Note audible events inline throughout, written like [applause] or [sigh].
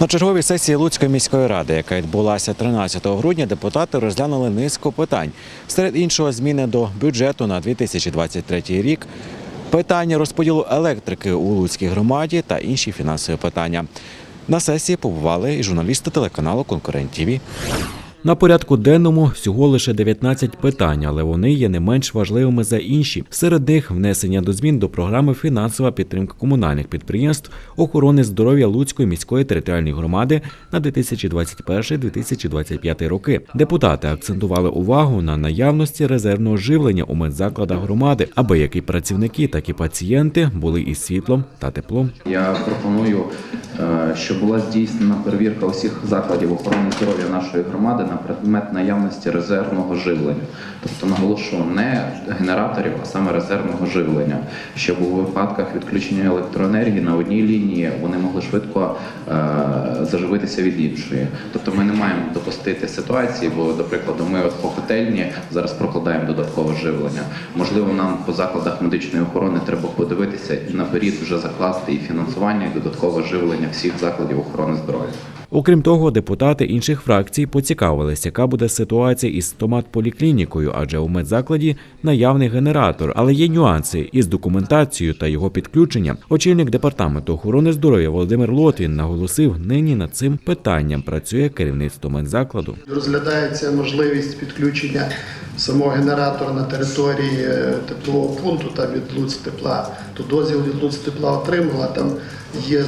На черговій сесії Луцької міської ради, яка відбулася 13 грудня, депутати розглянули низку питань. Серед іншого, зміни до бюджету на 2023 рік, питання розподілу електрики у Луцькій громаді та інші фінансові питання. На сесії побували і журналісти телеканалу Конкурент ТІВІ. На порядку денному всього лише 19 питань, але вони є не менш важливими за інші. Серед них внесення до змін до програми фінансова підтримка комунальних підприємств охорони здоров'я Луцької міської територіальної громади на 2021-2025 роки. Депутати акцентували увагу на наявності резервного живлення у медзакладах громади, аби як і працівники, так і пацієнти були із світлом та теплом. Я пропоную, е, щоб була здійснена перевірка усіх закладів охорони здоров'я нашої громади на предмет наявності резервного живлення. Тобто наголошую не генераторів, а саме резервного живлення, щоб у випадках відключення електроенергії на одній лінії вони могли швидко е, заживитися від іншої. Тобто ми не маємо допустити ситуації, бо, до прикладу, ми от по котельні зараз прокладаємо додаткове живлення. Можливо, нам по закладах медичної охорони треба подивитися і наперед вже закласти і фінансування, і додаткове живлення всіх закладів охорони здоров'я. Окрім того, депутати інших фракцій поцікавилися, яка буде ситуація із стомат-поліклінікою, адже у медзакладі наявний генератор, але є нюанси із документацією та його підключенням. Очільник департаменту охорони здоров'я Володимир Лотвін наголосив, нині над цим питанням працює керівництво медзакладу. Розглядається можливість підключення самого генератора на території е, теплового пункту там від Луц тепла. То дозвіл від Луц тепла отримала, там є е,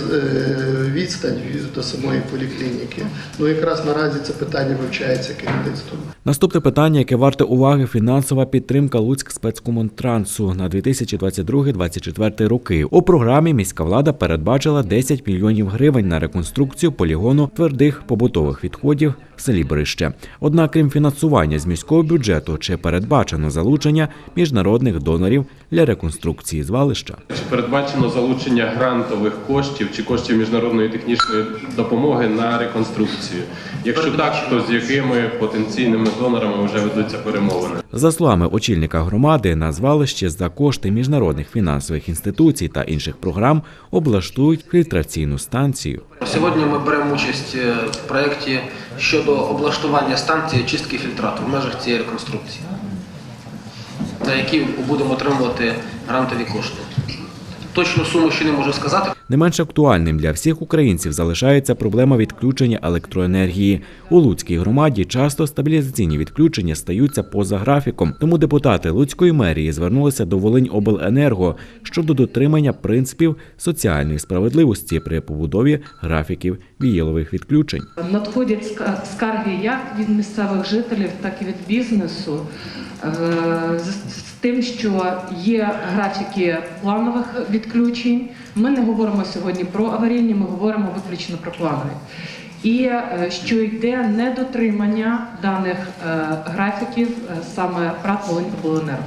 відстань від- до самої поліклініки. Ну якраз наразі це питання вивчається керівництвом. Наступне питання, яке варте уваги, фінансова підтримка Луцьк спецкомунтрансу на 2022-2024 роки. У програмі міська влада передбачила 10 мільйонів гривень на реконструкцію полігону твердих побутових відходів в селі Брище. Однак, крім фінансування з міського бюджету, чи передбачено залучення міжнародних донорів для реконструкції звалища. Чи передбачено залучення грантових коштів чи коштів міжнародної технічної допомоги на реконструкцію? Якщо так, то з якими потенційними донорами вже ведуться перемовини? За словами очільника громади, на звалище за кошти міжнародних фінансових інституцій та інших програм облаштують фільтраційну станцію. Сьогодні ми беремо участь е, в проєкті щодо облаштування станції чистки фільтрату в межах цієї реконструкції, на які будемо отримувати грантові кошти. Точну суму ще не можу сказати. Не менш актуальним для всіх українців залишається проблема відключення електроенергії. У Луцькій громаді часто стабілізаційні відключення стаються поза графіком. Тому депутати Луцької мерії звернулися до Волиньобленерго щодо дотримання принципів соціальної справедливості при побудові графіків віялових відключень. Надходять ска- скарги як від місцевих жителів, так і від бізнесу е, з тим, що є графіки планових відключень. Ми не говоримо сьогодні про аварійні, ми говоримо виключно про планові. І е, що йде недотримання даних е, графіків е, саме ПРАТ «Волиньобленерго».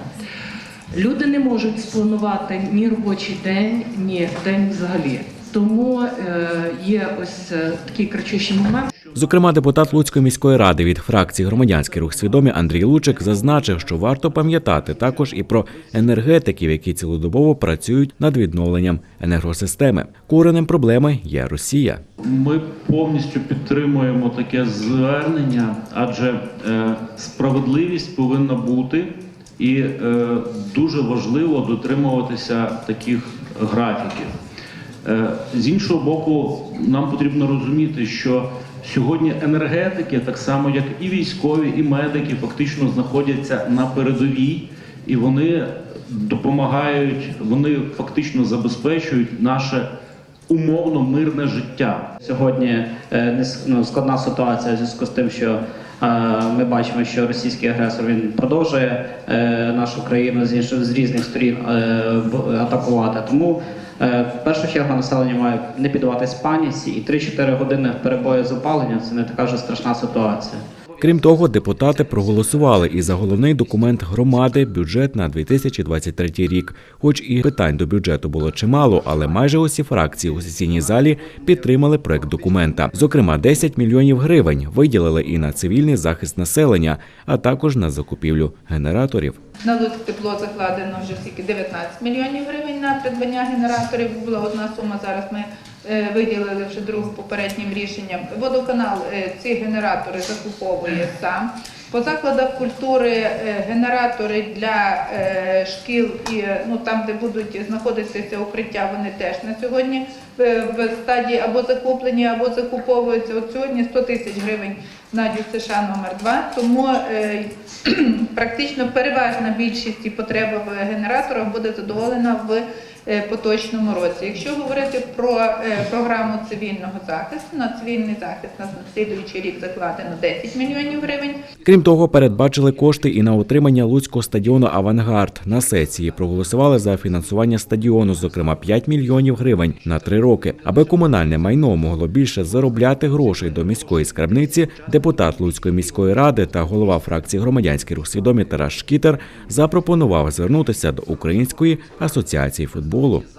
Люди не можуть спланувати ні робочий день, ні день взагалі. Тому е, є ось е, такий кричущий момент. Зокрема, депутат Луцької міської ради від фракції Громадянський рух свідомі Андрій Лучик зазначив, що варто пам'ятати також і про енергетиків, які цілодобово працюють над відновленням енергосистеми. Коренем проблеми є Росія. Ми повністю підтримуємо таке звернення, адже е, справедливість повинна бути, і е, дуже важливо дотримуватися таких графіків. Е, з іншого боку, нам потрібно розуміти, що сьогодні енергетики, так само як і військові, і медики, фактично знаходяться на передовій, і вони допомагають, вони фактично забезпечують наше умовно мирне життя. Сьогодні е, ну, складна ситуація в зв'язку з тим, що е, ми бачимо, що російський агресор він продовжує нашу країну з з різних сторін атакувати. Тому в першу чергу населення має не піддаватись паніці, і 3-4 години перебою з опаленням це не така вже страшна ситуація. Крім того, депутати проголосували і за головний документ громади бюджет на 2023 рік. Хоч і питань до бюджету було чимало, але майже усі фракції у сесійній залі підтримали проект документа. Зокрема, 10 мільйонів гривень виділили і на цивільний захист населення, а також на закупівлю генераторів. На Луцьк тепло закладено вже скільки 19 мільйонів гривень на придбання генераторів. Була одна сума. Зараз ми виділили вже другим попереднім рішенням. Водоканал е, ці генератори закуповує сам. По закладах культури е, генератори для е, шкіл і е, ну там, де будуть знаходитися укриття, вони теж на сьогодні е, в стадії або закуплені, або закуповуються. От сьогодні 100 тисяч гривень на ДЮСШ номер 2 Тому е, [clears throat] практично переважна більшість і потреба в генераторах буде задоволена в е, поточному році. Якщо говорити про е, програму цивільного захисту, на цивільний захист на слідуючий рік закладено 10 мільйонів гривень. Крім того, передбачили кошти і на утримання Луцького стадіону Авангард. На сесії проголосували за фінансування стадіону, зокрема 5 мільйонів гривень на три роки. Аби комунальне майно могло більше заробляти грошей до міської скарбниці, депутат Луцької міської ради та голова фракції громадянський рух свідомі Тарас Шкітер запропонував звернутися до Української асоціації футболу.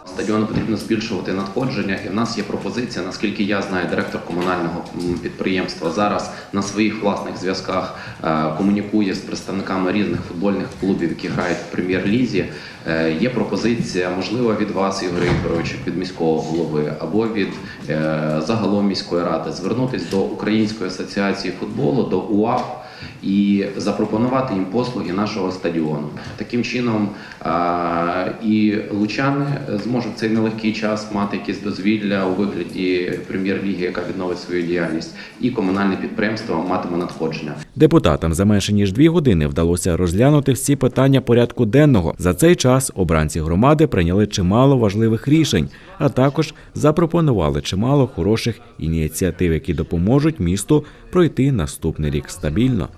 Стадіону потрібно збільшувати надходження, і в нас є пропозиція, наскільки я знаю, директор комунального підприємства зараз на своїх власних зв'язках е, комунікує з представниками різних футбольних клубів, які грають в прем'єр-лізі. Е, Є пропозиція, можливо, від вас, Ігор Ігорович, від міського голови або від е, загалом міської ради звернутись до Української асоціації футболу, до УАФ і запропонувати їм послуги нашого стадіону. Таким чином і лучани зможуть в цей нелегкий час мати якісь дозвілля у вигляді прем'єр-ліги, яка відновить свою діяльність, і комунальне підприємство матиме надходження. Депутатам за менше ніж дві години вдалося розглянути всі питання порядку денного. За цей час обранці громади прийняли чимало важливих рішень, а також запропонували чимало хороших ініціатив, які допоможуть місту пройти наступний рік стабільно.